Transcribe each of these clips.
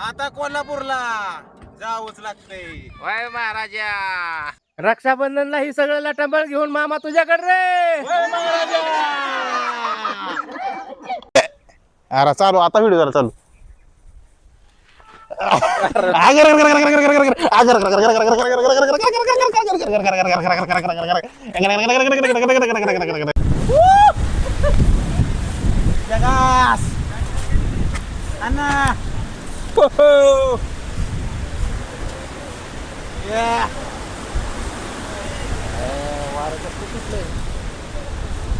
आता कोल्हापूरला जावंच लागतंय वय महाराजा रक्षाबंधनला ही सगळं लटंबळ घेऊन मामा तुझ्याकडे रे अरे चालू आता व्हिडिओ जरा चालू जगास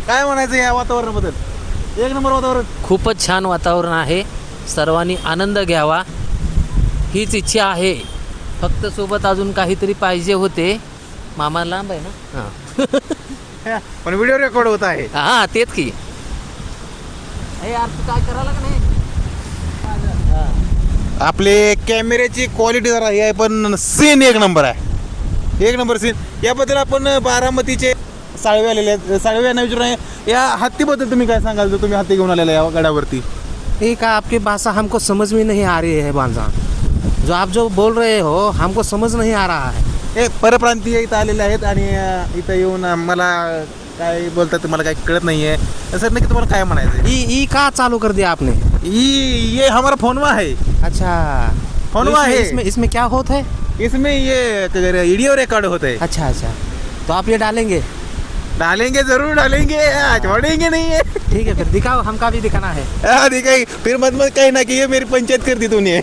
काय म्हणायचं या वातावरणाबद्दल? एक नंबर वातावरण. खूपच छान वातावरण आहे. सर्वांनी आनंद घ्यावा. हीच इच्छा आहे. फक्त सोबत अजून काहीतरी पाहिजे होते. मामा लांब आहे ना? हां. पण व्हिडिओ रेकॉर्ड होत आहे. हां तेच की. अरे यार तू काय करायला का नाही? आपले कॅमेऱ्याची क्वालिटी जरा हे आहे पण सीन एक नंबर आहे. एक नंबर सीन याबद्दल आपण बारामतीचे साळवे आलेले आहेत. साळवे यांना विचारून आहे. या हत्तीबद्दल तुम्ही काय सांगाल जो तुम्ही हत्ती घेऊन आलेला या गडावरती? एक आपकी भाषा हमको समझ में नहीं आ रही है बांजा जो आप जो बोल रहे हो हमको समझ नहीं आ रहा है. हे परप्रांतीय इथं आलेले आहेत आणि अं, इथं येऊन अं, मला काय बोलतात मला काही कळत नाही आहे सर नक्की तुम्हाला काय म्हणायचं ई ई का चालू कर दिया आपने? ये ये हमारा फोनवा है अच्छा तो इसमें- है? इसमें इसमें क्या होता है इसमें ये वीडियो रिकॉर्ड होता है अच्छा अच्छा तो आप ये डालेंगे डालेंगे ज़रूर डालेंगे हाँ, छोड़ेंगे नहीं है ठीक है फिर दिखाओ हमका भी दिखाना है हाँ दिखाई फिर मत मत कहीं ना कि ये मेरी पंचायत कर दी तूने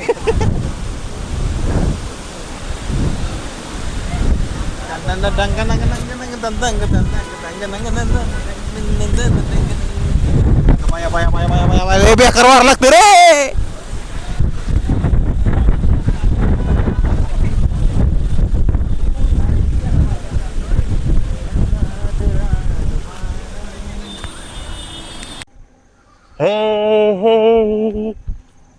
लय बेकार वार लागतं रे हे हे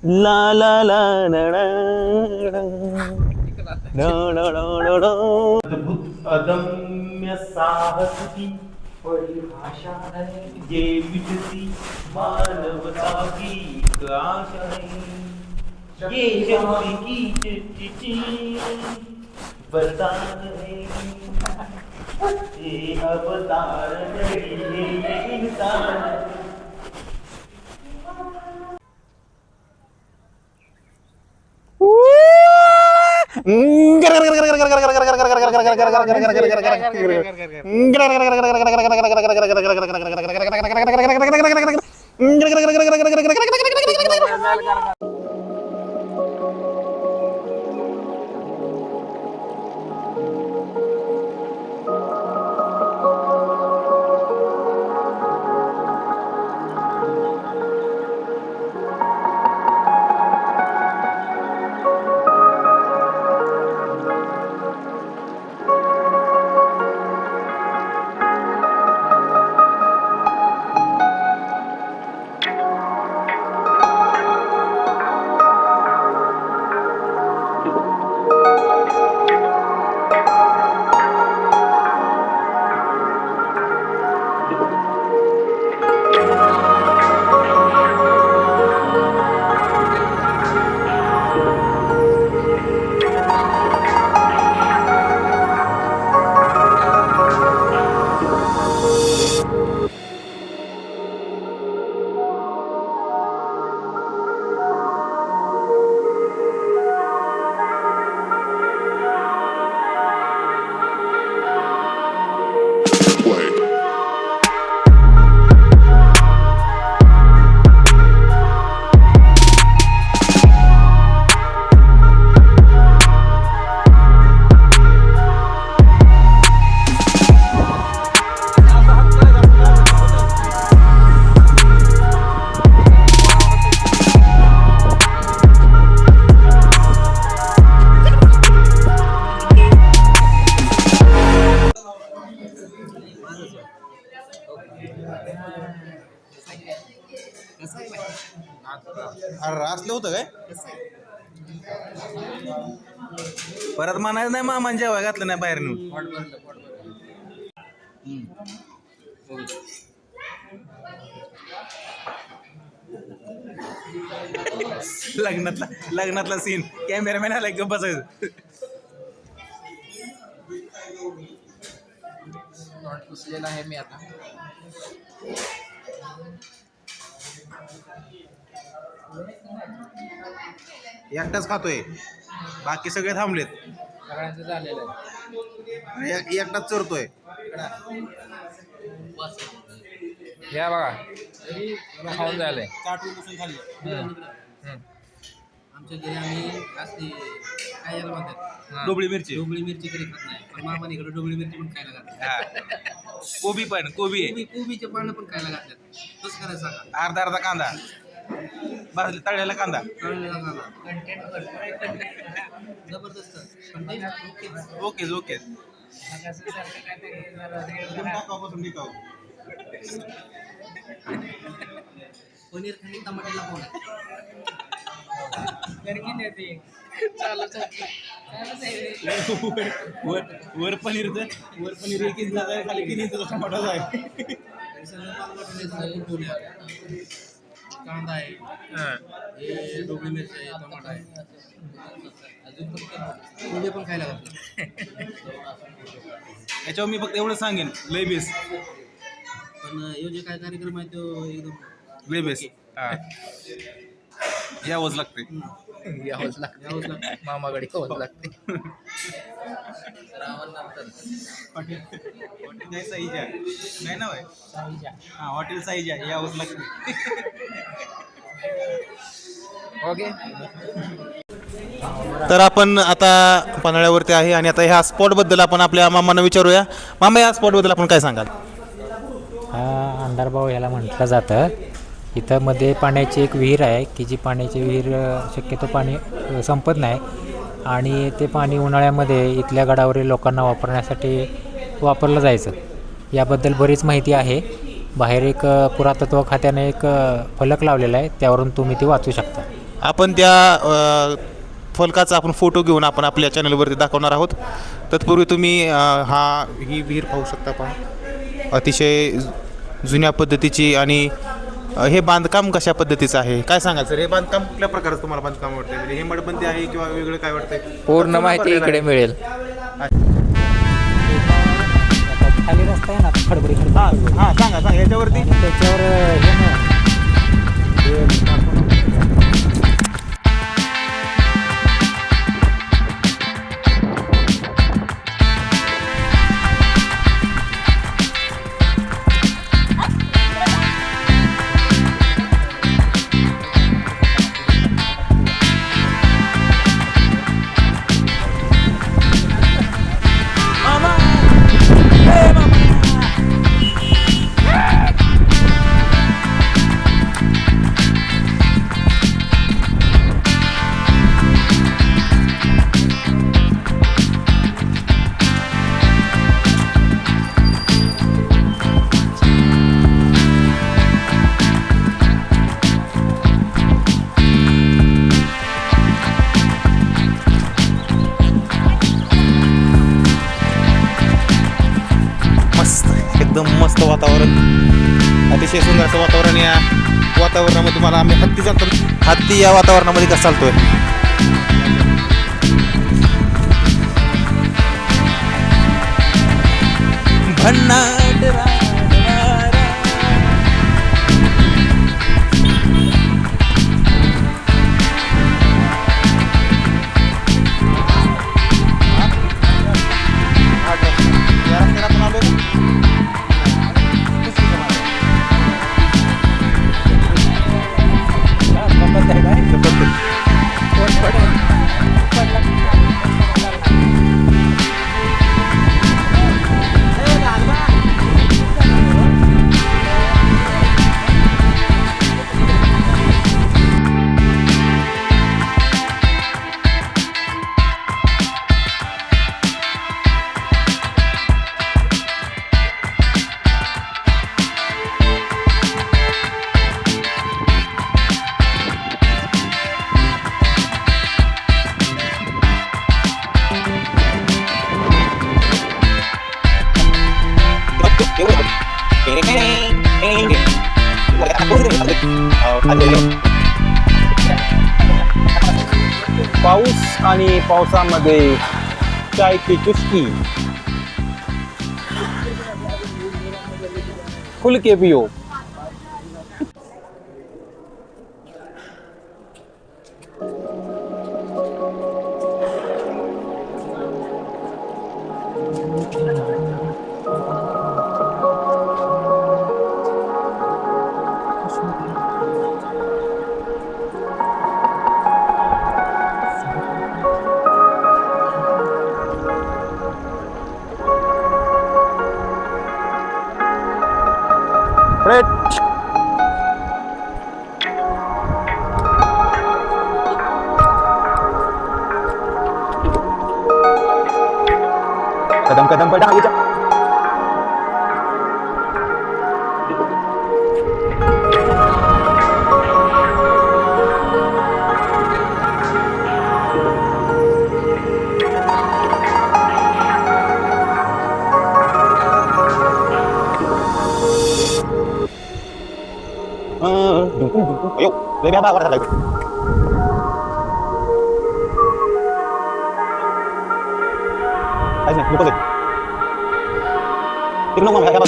ला ला ला ना ना ना. ना ना ना ना ना. अद्भुत अदम्य साहस परिभाषा है। ये मिटती मानवता की आशा है। ये शक्ति की चिट्ठी वरदान है। ये अवतार नहीं ये इंसान ഇങ്ങനെ अरे असलं होतं काय? परत म्हणायचं नाही मामान जेव्हा घातलं नाही बाहेर नेऊन. लग्नातला लग्नातला सीन कॅमेरामॅन आला एकदम बसायचं. पुसलेला आहे मी आता. एकटाच खातोय. बाकी सगळे थांबलेत. सगळ्यांचं झालेलं आहे. आणि एक- एकटाच चरतोय. या बघा. खाऊन झालंय. चाटून बसून खाल्लं आमच्या घरी आम्ही असते काय याला म्हणतात डोबळी मिरची. डोबळी मिरची कधी खात नाही. पण मामाने इकडे डोबळी मिरची पण खायला घातली हा. कोबी पण कोबी. आहे कोबी कोबीचे पानं पण खायला घातल्यात कसं करायचं सांगा. अर्धा अर्धा कांदा. भाजले तळलेला कांदा. ना, ओके. ओके पनीर खाली टमाट्याला कोण वर वर पनीरचं वर पनीर एक इंच खाली तीन इंच टमाटा आहे कांदा आहे. हे. डोबळी मिरची आहे टमाटा आहे. अजून फक्त कोबी पण खायला घातलं याच्यावर मी फक्त एवढं सांगेन लय बेस. पण ह्यो जे काय कार्यक्रम आहे तो एकदम लय बेस. हा. यावंच लागते यावंच लागतं. मामाकडे यावंच लागते. हॉटेल काय साईजा नाही ना भाई हा हॉटेल साईजा यावंच लागते? ओके. तर आपण आता पन्हाळ्यावरती आहे आणि आता ह्या स्पॉटबद्दल आपण आपल्या मामांना विचारूया. मामा या स्पॉटबद्दल आपण काय सांगाल? हा अंधारभाव ह्याला म्हटलं जातं. इथं मध्ये पाण्याची एक विहीर आहे की जी पाण्याची विहीर शक्यतो पाणी संपत नाही. आणि ते पाणी उन्हाळ्यामध्ये इथल्या गडावरील लोकांना वापरण्यासाठी वापरलं जायचं. याबद्दल बरीच माहिती आहे. बाहेर एक पुरातत्व खात्याने एक फलक लावलेला आहे. त्यावरून तुम्ही ती वाचू शकता. आपण त्या फलकाचा आपण फोटो घेऊन आपण आपल्या चॅनलवरती दाखवणार आहोत. तत्पूर्वी तुम्ही हा ही विहीर पाहू शकता पण अतिशय जुन्या पद्धतीची आणि हे बांधकाम कशा पद्धतीचं आहे? काय सांगाल सर? हे बांधकाम कुठल्या प्रकारचं तुम्हाला बांधकाम वाटतंय? म्हणजे हे मडबंदी आहे किंवा वेगळं काय वाटतंय? पूर्ण माहिती इकडे. मिळेल खाली रस्ता आहे ना खडबडीकडे हां हां सांगा सांगा. याच्यावरती? त्याच्यावर हे ना आम्ही हत्ती चालतो. हत्ती या वातावरणामध्ये कसं चालतोय? भन्नाट पाऊस आणि पावसामध्ये चायची चुस्की? फुलके पिओ Lebih apa aku rasa? Ayo, buka. Tidak nunggu, kayak apa?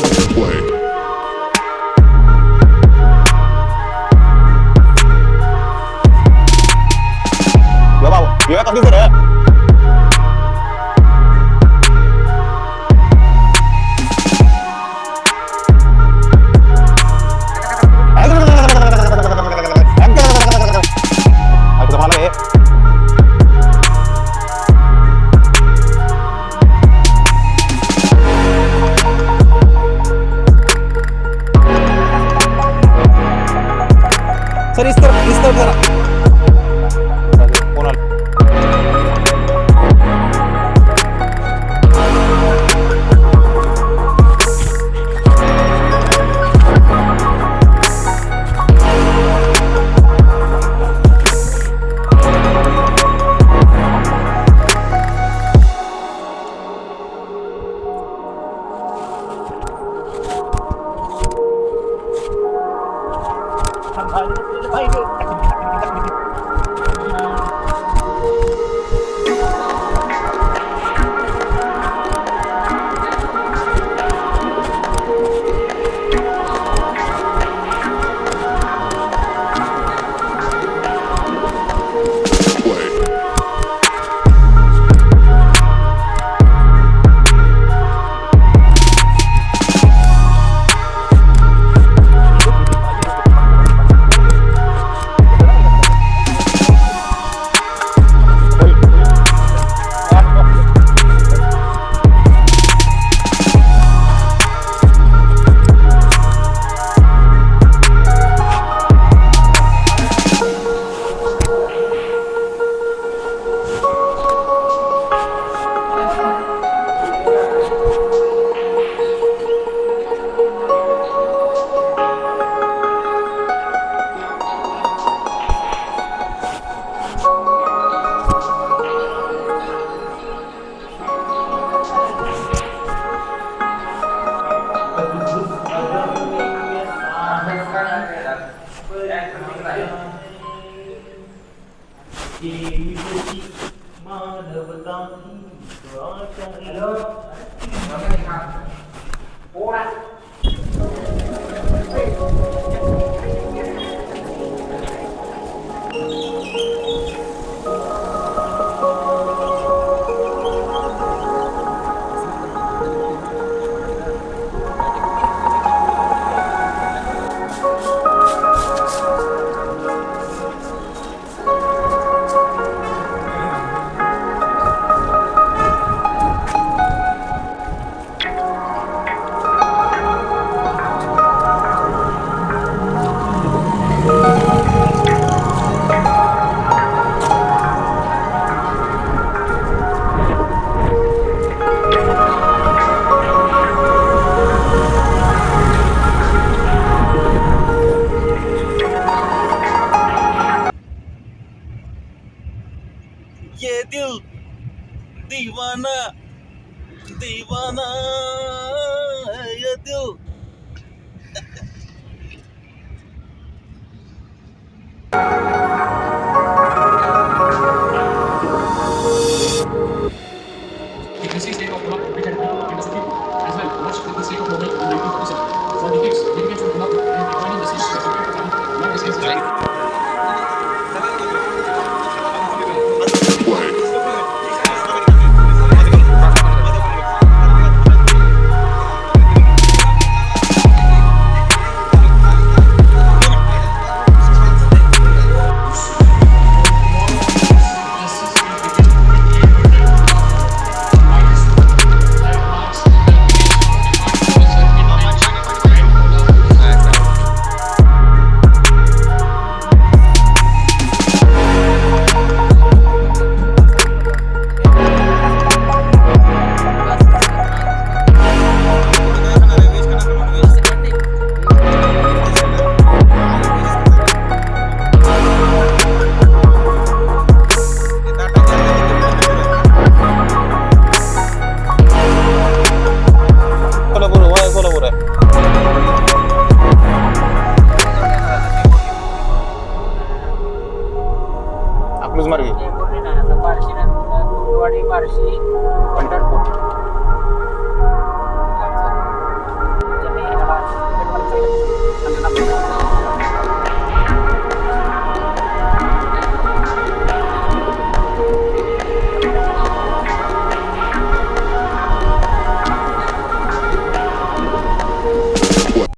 Gak apa-apa, dia deh.